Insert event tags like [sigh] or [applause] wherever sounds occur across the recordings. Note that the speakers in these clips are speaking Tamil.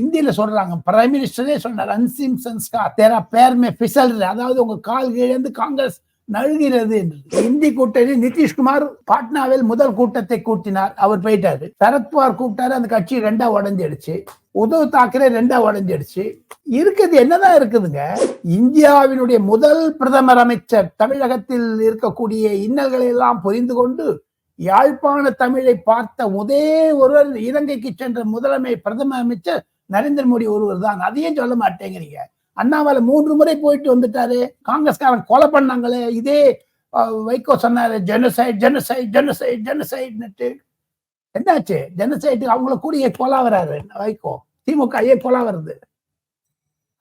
இந்தியில சொல்றாங்க. பிரைம் மினிஸ்டரே சொன்னார் அன்சிம்சன்ஸ்கா தேரா பேர் மே பிசல் அதாவது உங்க கால் இழந்து காங்கிரஸ் நழுகிறது என்று. இந்தி கூட்டணி நிதிஷ்குமார் பாட்னாவில் முதல் கூட்டத்தை கூட்டினார். அவர் போயிட்டாரு. சரத்பவார் கூப்பிட்டாரு அந்த கட்சி ரெண்டா உடஞ்சிடுச்சு. உதவு தாக்கரே ரெண்டா உடஞ்சிடுச்சு. இருக்குது என்னதான் இருக்குதுங்க? இந்தியாவினுடைய முதல் பிரதமர் அமைச்சர் தமிழகத்தில் இருக்கக்கூடிய இன்னல்களை எல்லாம் புரிந்து கொண்டு யாழ்ப்பாண தமிழை பார்த்த ஒரே ஒருவர் இலங்கைக்கு சென்ற முதலமை பிரதம அமைச்சர் நரேந்திர மோடி ஒருவர் தான். அதையும் சொல்ல மாட்டேங்கிறீங்க. அண்ணாமலை மூன்று முறை போயிட்டு வந்துட்டாரு. காங்கிரஸ்காரன் கொலை பண்ணாங்களே. இதே வைகோ சொன்னாரு ஜெனசைட் ஜெனசைட் ஜெனசைட் ஜெனசைட்னுட்டு என்னாச்சு? ஜெனசைட் அவங்கள கூடிய கொலா வராரு வைகோ. திமுக ஏன் கொலா வருது.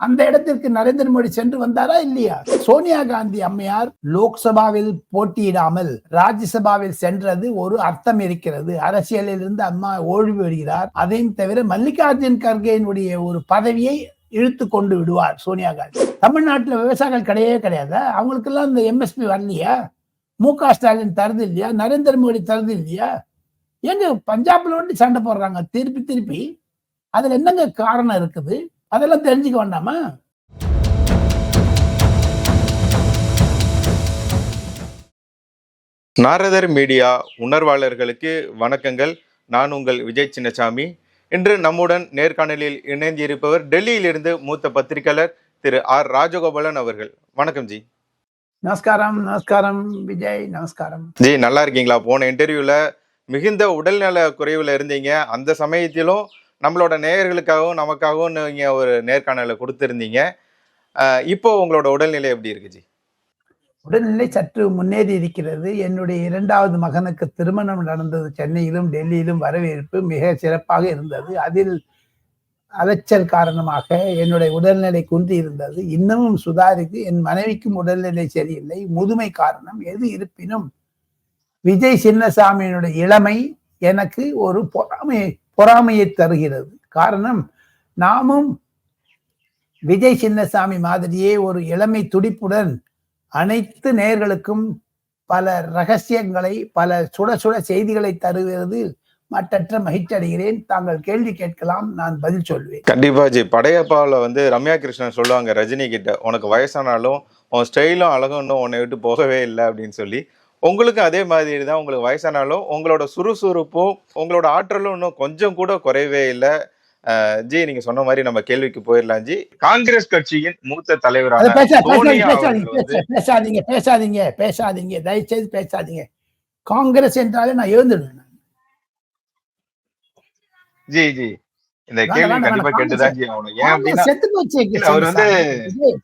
அந்த இடத்திற்கு நரேந்திர மோடி சென்று வந்தாரா இல்லையா? சோனியா காந்தி அம்மையார் லோக்சபாவில் போட்டியிடாமல் ராஜ்யசபாவில் சென்றது ஒரு அர்த்தம் இருக்கிறது. அரசியலில் இருந்து அம்மா ஓய்வு வருகிறார் அதையும் தவிர மல்லிகார்ஜுன் கர்கேனுடைய ஒரு பதவியை இழுத்து கொண்டு விடுவார் சோனியா காந்தி. தமிழ்நாட்டில் விவசாயிகள் கிடையவே கிடையாது. அவங்களுக்கெல்லாம் இந்த எம்எஸ்பி வரலையா? மு க ஸ்டாலின் தருது இல்லையா? நரேந்திர மோடி தருது இல்லையா? ஏங்க பஞ்சாப்ல வந்து சண்டை போடுறாங்க. திருப்பி திருப்பி. அதுல என்னங்க காரணம் இருக்குது? அதெல்லாம் தெரிஞ்சுக்க வேண்டாமா? நாரதர் மீடியா உணர்வாளர்களுக்கு வணக்கங்கள். நான் உங்கள் விஜய் சின்னசாமி. இன்று நம்முடன் நேர்காணலில் இணைந்திருப்பவர் டெல்லியிலிருந்து மூத்த பத்திரிகையாளர் திரு ஆர் ராஜகோபாலன் அவர்கள். வணக்கம் ஜி. நமஸ்காரம் நமஸ்காரம் விஜய் நமஸ்காரம். ஜி நல்லா இருக்கீங்களா? போன இன்டர்வியூல மிகுந்த உடல்நல குறைவுல இருந்தீங்க. அந்த சமயத்திலும் நம்மளோட நேயர்களுக்காகவும் நமக்காகவும் நீங்கள் ஒரு நேர்காணலை கொடுத்துருந்தீங்க. இப்போ உங்களோட உடல்நிலை எப்படி இருக்கு ஜி? உடல்நிலை சற்று முன்னேறி இருக்கிறது. என்னுடைய இரண்டாவது மகனுக்கு திருமணம் நடந்தது சென்னையிலும் டெல்லியிலும் வரவேற்பு மிக சிறப்பாக இருந்தது. அதில் அலைச்சல் காரணமாக என்னுடைய உடல்நிலை குன்றி இருந்தது. இன்னமும் சுதாரித்து என் மனைவிக்கும் உடல்நிலை சரியில்லை. முதுமை காரணம் எது இருப்பினும் விஜய் சின்னசாமியினுடைய இளமை எனக்கு ஒரு பொறாமை பொறாமையை தருகிறது. காரணம் நாமும் விஜய் சின்னசாமி மாதிரியே ஒரு இளமை துடிப்புடன் அனைத்து நேயர்களுக்கும் பல ரகசியங்களை பல சுட சுட செய்திகளை தருகிறது. மற்றற்ற மகிழ்ச்சி அடைகிறேன் தாங்கள் கேள்வி கேட்கலாம் நான் பதில் சொல்வேன். கண்டிப்பா ஜி. படையப்பாவில் வந்து ரம்யா கிருஷ்ணன் சொல்லுவாங்க ரஜினி கிட்ட உனக்கு வயசானாலும் உன் ஸ்டைலும் அழகும் இன்னும் உன்னை விட்டு போகவே இல்லை அப்படின்னு சொல்லி. உங்களுக்கு அதே மாதிரி தான் உங்களுக்கு வயசானாலும் உங்களோட சுறுசுறுப்பும் உங்களோட ஆற்றலும் இன்னும் கொஞ்சம் கூட குறையவே இல்லை. ஜி நீங்க சொன்ன மாதிரி நம்ம கேள்விக்கு போயிடலாம் ஜி. காங்கிரஸ் கட்சியின் மூத்த தலைவரான பேசாதீங்க பேசாதீங்க பேசாதீங்க தயவுசெய்து பேசாதீங்க. காங்கிரஸ் என்றாலே நான் எழுந்துடுவேன் ஜி ஜி. இந்த கேள்வி கண்டிப்பா. கேட்டுதான் ஜி ஆகணும். ஏன் அப்படின்னா அவர் வந்து-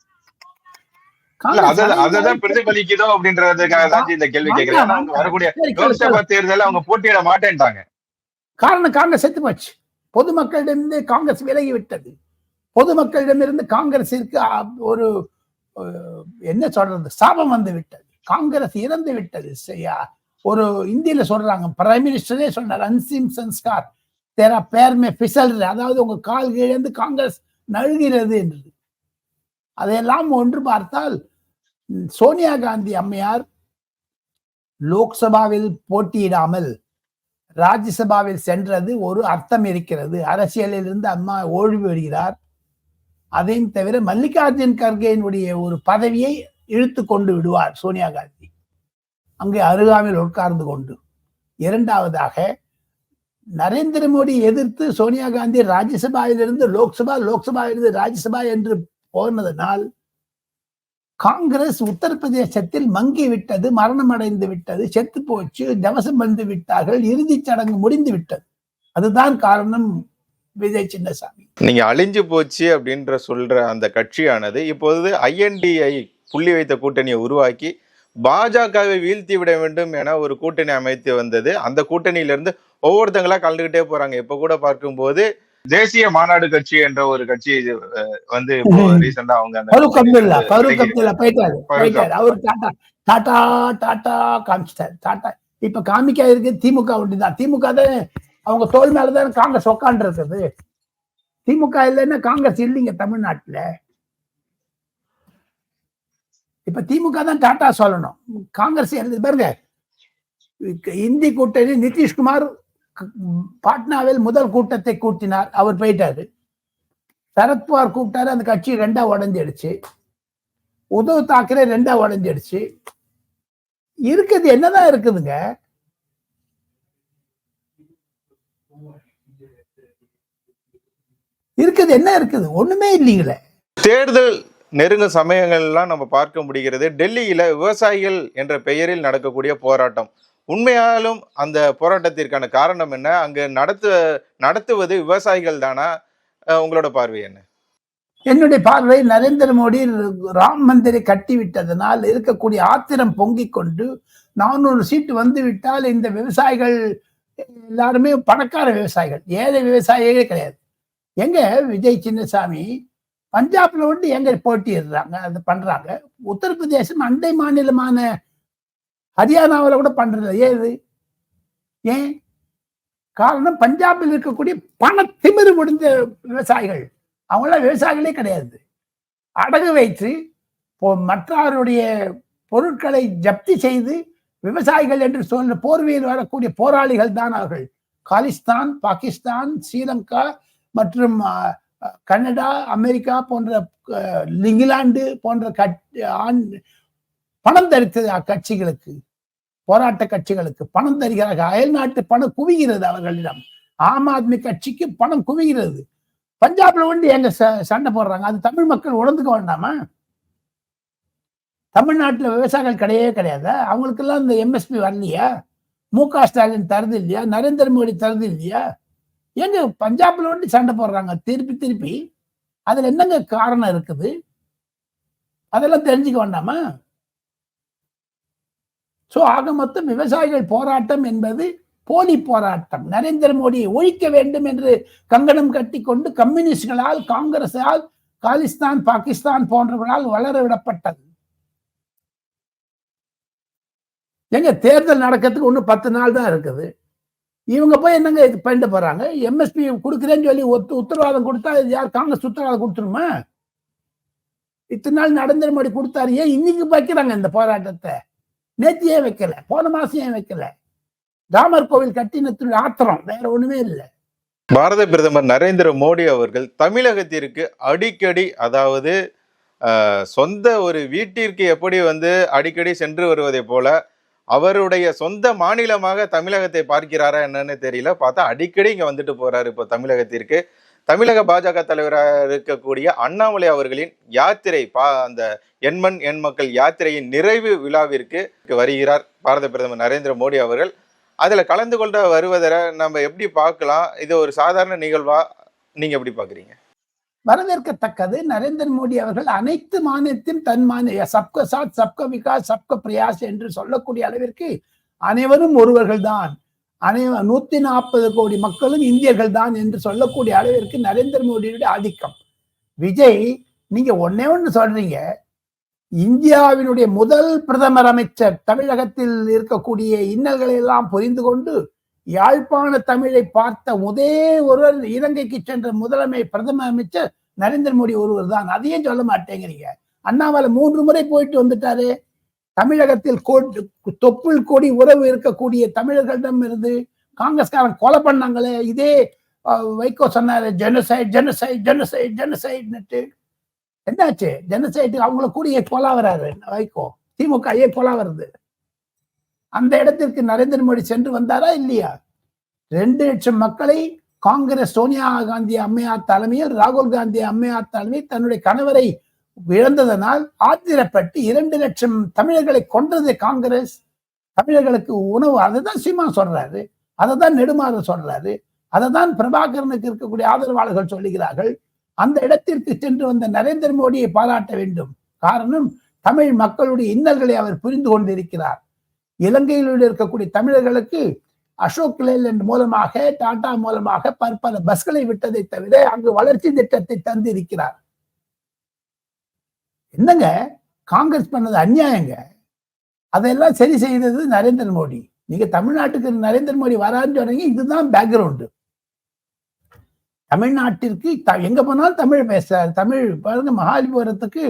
விஜய். இல்ல காங்கிரஸ் அத- அததான் அனைவரும் பிரதிபலிக்குதோ அப்படின்றதுக்காக தான் ஜி இந்த கேள்வி கேட்கிறேன் ஏன்னா அவங்க வரக்கூடிய லோக்சபா போட்டியிட மாட்டேன்ட்டாங்க. காரணம் காங்கிரஸ் செத்து போச்சு. பொதுமக்களிடமிருந்து காங்கிரஸ் விலகி விட்டது பொதுமக்களிடமிருந்து காங்கிரசிற்கு ஒரு என்ன சொல்றது சாபம் வந்து விட்டது. காங்கிரஸ் இறந்து விட்டது. ஒரு இந்தியில சொல்றாங்க பிரைம் மினிஸ்டரே சொன்னார் அன்சிம் சன்ஸ்கார் தேரா பேர் மே பிசல் அதாவது உங்க கால் கீழந்து காங்கிரஸ் நழுகிறது என்று. அதையெல்லாம் ஒன்று பார்த்தால் சோனியா காந்தி அம்மையார் லோக்சபாவில் போட்டியிடாமல் ராஜ்யசபாவில் சென்றது ஒரு அர்த்தம் இருக்கிறது. அரசியலில் இருந்து அம்மா ஓய்வு வருகிறார் அதையும் தவிர மல்லிகார்ஜுன் கர்கேனுடைய ஒரு பதவியை இழுத்து கொண்டு விடுவார் சோனியா காந்தி. அங்கே அருகாமையில் உட்கார்ந்து கொண்டு. இரண்டாவதாக நரேந்திர மோடி எதிர்த்து சோனியா காந்தி ராஜ்யசபாவிலிருந்து லோக்சபா லோக்சபாவிலிருந்து ராஜ்யசபா என்று போனதனால் காங்கிரஸ் உத்தரப்பிரதேசத்தில் மங்கி விட்டது மரணம் அடைந்து விட்டது செத்து போச்சு தவசம் வந்து விட்டார்கள் இறுதிச் சடங்கு முடிந்து விட்டது. அதுதான் காரணம் விஜய் சின்னசாமி. நீங்க அழிஞ்சு போச்சு அப்படின்ற சொல்ற அந்த கட்சியானது இப்போது ஐஎன்டிஐ புள்ளி வைத்த கூட்டணியை உருவாக்கி பாஜகவை வீழ்த்தி விட வேண்டும் என ஒரு கூட்டணி அமைத்து வந்தது. அந்த கூட்டணியிலிருந்து ஒவ்வொருத்தங்களா கலந்துகிட்டே போறாங்க. இப்ப கூட பார்க்கும்போது தேசிய மாநாடு கட்சி என்ற ஒரு கட்சி வந்து [laughs] ரீசெண்டா அவங்க ஃபருக் அப்துல்லா ஃபருக் அப்துல்லா போயிட்டாரு போயிட்டாரு. அவர் டாட்டா டாட்டா டாட்டா காமிச்சிட்டாரு டாட்டா. இப்ப காமிக்க இருக்கு திமுக ஒண்டிதான். திமுக தான் அவங்க தோல் மேலதான் காங்கிரஸ் உட்காந்து இருக்குது திமுக இல்லைன்னா காங்கிரஸ் இல்லைங்க தமிழ்நாட்டுல. இப்ப திமுக தான் டாட்டா சொல்லணும். காங்கிரஸ் எழுது பாருங்க. இந்தி கூட்டணி நிதிஷ்குமார் பாட்னாவில் முதல் கூட்டத்தை கூட்டினார் அவர் போயிட்டாரு. சரத்பவார் கூப்பிட்டாரு அந்த கட்சி ரெண்டா உடஞ்சிடுச்சு. உதவு தாக்கரே ரெண்டா உடஞ்சிடுச்சு. இருக்குது என்னதான் இருக்குதுங்க? இருக்குது என்ன இருக்குது? ஒண்ணுமே இல்லைங்களே. தேர்தல் நெருங்கும் சமயங்கள்லாம் நம்ம பார்க்க முடிகிறது. டெல்லியில விவசாயிகள் என்ற பெயரில் நடக்கக்கூடிய போராட்டம். உண்மையாலும் அந்த போராட்டத்திற்கான காரணம் என்ன? அங்கு நடத்து நடத்துவது விவசாயிகள் தானா? உங்களோட பார்வை என்ன? என்னுடைய பார்வை நரேந்திர மோடி ராம் மந்திரை கட்டி விட்டதனால் இருக்கக்கூடிய ஆத்திரம் பொங்கிக் கொண்டு நானூறு சீட்டு வந்து விட்டால் இந்த விவசாயிகள் எல்லாருமே பணக்கார விவசாயிகள். ஏழை விவசாயிகளே கிடையாது. எங்க விஜய் சின்னசாமி பஞ்சாப்ல வந்து எங்க போட்டியிடுறாங்க அது பண்றாங்க. உத்தரப்பிரதேசம் அண்டை மாநிலமான ஹரியானாவில் கூட பண்றது ஏது ஏன்? காரணம் பஞ்சாபில் இருக்கக்கூடிய பண திமிரு முடிந்த விவசாயிகள். அவங்களாம் விவசாயிகளே கிடையாது. அடகு வைத்து மற்றவருடைய பொருட்களை ஜப்தி செய்து விவசாயிகள் என்று சொல்ல போர்வையில் வரக்கூடிய போராளிகள் தான் அவர்கள். காலிஸ்தான் பாகிஸ்தான் ஸ்ரீலங்கா மற்றும் கனடா அமெரிக்கா போன்ற இங்கிலாந்து போன்ற கட் ஆண் பணம் தரித்தது அக்கட்சிகளுக்கு. போராட்ட கட்சிகளுக்கு பணம் தருகிறார்கள். அயல்நாட்டு பணம் குவிகிறது அவர்களிடம். ஆம் ஆத்மி கட்சிக்கு பணம் குவிகிறது. பஞ்சாப்ல வந்து எங்க ச- சண்டை போடுறாங்க? அது தமிழ் மக்கள் உணர்ந்துக்க வேண்டாமா? தமிழ்நாட்டுல விவசாயிகள் கிடையவே கிடையாது. அவங்களுக்கெல்லாம் இந்த எம்எஸ்பி வரலையா? மு க ஸ்டாலின் தருது இல்லையா? நரேந்திர மோடி தருது இல்லையா? எங்க பஞ்சாப்ல வந்து சண்டை போடுறாங்க. திருப்பி திருப்பி. அதுல என்னங்க காரணம் இருக்குது? அதெல்லாம் தெரிஞ்சுக்க வேண்டாமா? ஸோ ஆக மொத்தம் விவசாயிகள் போராட்டம் என்பது போலி போராட்டம். நரேந்திர மோடியை ஒழிக்க வேண்டும் என்று கங்கணம் கட்டி கொண்டு கம்யூனிஸ்டுகளால் காங்கிரஸால் காலிஸ்தான் பாகிஸ்தான் போன்றவர்களால் வளர விடப்பட்டது. எங்க தேர்தல் நடக்கிறதுக்கு ஒன்று பத்து நாள் தான் இருக்குது. இவங்க போய் என்னங்க இது பண்ணிட்டு போறாங்க? எம்எஸ்பி கொடுக்குறேன்னு சொல்லி ஒத்து உத்தரவாதம் கொடுத்தா யார்? காங்கிரஸ் உத்தரவாதம் கொடுத்துருமா? இத்தனை நாள் நரேந்திர மோடி கொடுத்தாரு. ஏன் இன்னைக்கு வைக்கிறாங்க இந்த போராட்டத்தை? நேற்று ஏன் வைக்கல போன மாசம் ஏன் வைக்கல? ராமர் கோவில் கட்டினத்துடைய ஆத்திரம் வேற ஒண்ணுமே இல்லை. பாரத பிரதமர் நரேந்திர மோடி அவர்கள் தமிழகத்திற்கு அடிக்கடி அதாவது சொந்த ஒரு வீட்டிற்கு எப்படி வந்து அடிக்கடி சென்று வருவதை போல அவருடைய சொந்த மாநிலமாக தமிழகத்தை பார்க்கிறாரா என்னன்னு தெரியல. பார்த்தா அடிக்கடி இங்க வந்துட்டு போறாரு இப்போ தமிழகத்திற்கு. தமிழக பாஜக தலைவராக இருக்கக்கூடிய அண்ணாமலை அவர்களின் யாத்திரை பா அந்த எண்மண் எண் மக்கள் யாத்திரையின் நிறைவு விழாவிற்கு வருகிறார் பாரத பிரதமர் நரேந்திர மோடி அவர்கள். அதில் கலந்து கொண்ட வருவதை நம்ம எப்படி பார்க்கலாம்? இது ஒரு சாதாரண நிகழ்வா? நீங்க எப்படி பாக்குறீங்க வரவேற்கத்தக்கது நரேந்திர மோடி அவர்கள் அனைத்து மாநிலத்தின் தன் மாநில சப்க சாத் சப்க விகாஸ் சப்க பிரயாஸ் என்று சொல்லக்கூடிய அளவிற்கு அனைவரும் ஒருவர்கள் தான் அனைவ நூத்தி நாற்பது கோடி மக்களும் இந்தியர்கள் தான் என்று சொல்லக்கூடிய அளவிற்கு நரேந்திர மோடியுடைய ஆதிக்கம். விஜய் நீங்க ஒன்னே ஒன்று சொல்றீங்க. இந்தியாவினுடைய முதல் பிரதமர் அமைச்சர் தமிழகத்தில் இருக்கக்கூடிய இன்னல்களை எல்லாம் புரிந்து கொண்டு யாழ்ப்பாண தமிழை பார்த்த முதே ஒருவர் இலங்கைக்கு சென்ற முதலமை பிரதம அமைச்சர் நரேந்திர மோடி ஒருவர் தான் அதையும் சொல்ல மாட்டேங்கிறீங்க. அண்ணாமலை மூன்று முறை போயிட்டு வந்துட்டாரு. தமிழகத்தில் தொப்புள் கொடி உறவு இருக்கக்கூடிய தமிழர்களிடம் இருந்து காங்கிரஸ்காரன் கொலை பண்ணாங்களே இதே வைகோ சொன்னாரு ஜெனசைட் ஜெனசைட் ஜெனசைட் ஜெனசைட்னுட்டு என்னாச்சு? ஜெனசைட்டு அவங்கள கூடிய கொலா வராரு வைகோ. திமுக ஏ கொலா வருது? அந்த இடத்திற்கு நரேந்திர மோடி சென்று வந்தாரா இல்லையா? ரெண்டு லட்சம் மக்களை காங்கிரஸ் சோனியா காந்தி அம்மையார் தலைமையில் ராகுல் காந்தி அம்மையார் தலைமையில் தன்னுடைய கணவரை இழந்ததனால் ஆத்திரப்பட்டு இரண்டு லட்சம் தமிழர்களை கொன்றது காங்கிரஸ். தமிழர்களுக்கு உணவு அதை தான் சீமா சொல்றாரு. அதை தான் நெடுமாறன் சொல்றாரு. அதை தான் பிரபாகரனுக்கு இருக்கக்கூடிய ஆதரவாளர்கள் சொல்லுகிறார்கள். அந்த இடத்திற்கு சென்று வந்த நரேந்திர மோடியை பாராட்ட வேண்டும். காரணம் தமிழ் மக்களுடைய இன்னல்களை அவர் புரிந்து கொண்டிருக்கிறார். இலங்கையில் இருக்கக்கூடிய தமிழர்களுக்கு அசோக் லேலண்ட் மூலமாக டாடா மூலமாக பற்பல பஸ்களை விட்டதை தவிர அங்கு வளர்ச்சி திட்டத்தை தந்து இருக்கிறார் என்னங்க? காங்கிரஸ் பண்ணது அநியாயங்க. அதெல்லாம் சரி செய்தது நரேந்திர மோடி. நீங்க தமிழ்நாட்டுக்கு நரேந்திர மோடி வரான்னு சொன்னீங்க இதுதான் பேக்ரவுண்டு தமிழ்நாட்டிற்கு எங்க போனாலும் தமிழ் பேசுறாரு. தமிழ் பாருங்க மகாலிபுரத்துக்கு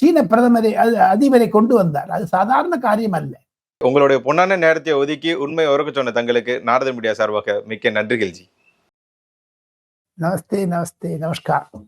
சீன பிரதமரை அது அதிபரை கொண்டு வந்தார். அது சாதாரண காரியம் அல்ல. உங்களுடைய பொன்னான நேரத்தை ஒதுக்கி உண்மை உறக்க சொன்ன தங்களுக்கு நாரத மீடியா சார்பாக மிக்க நன்றிகள் ஜி. நமஸ்தே நமஸ்தே நமஸ்கார்.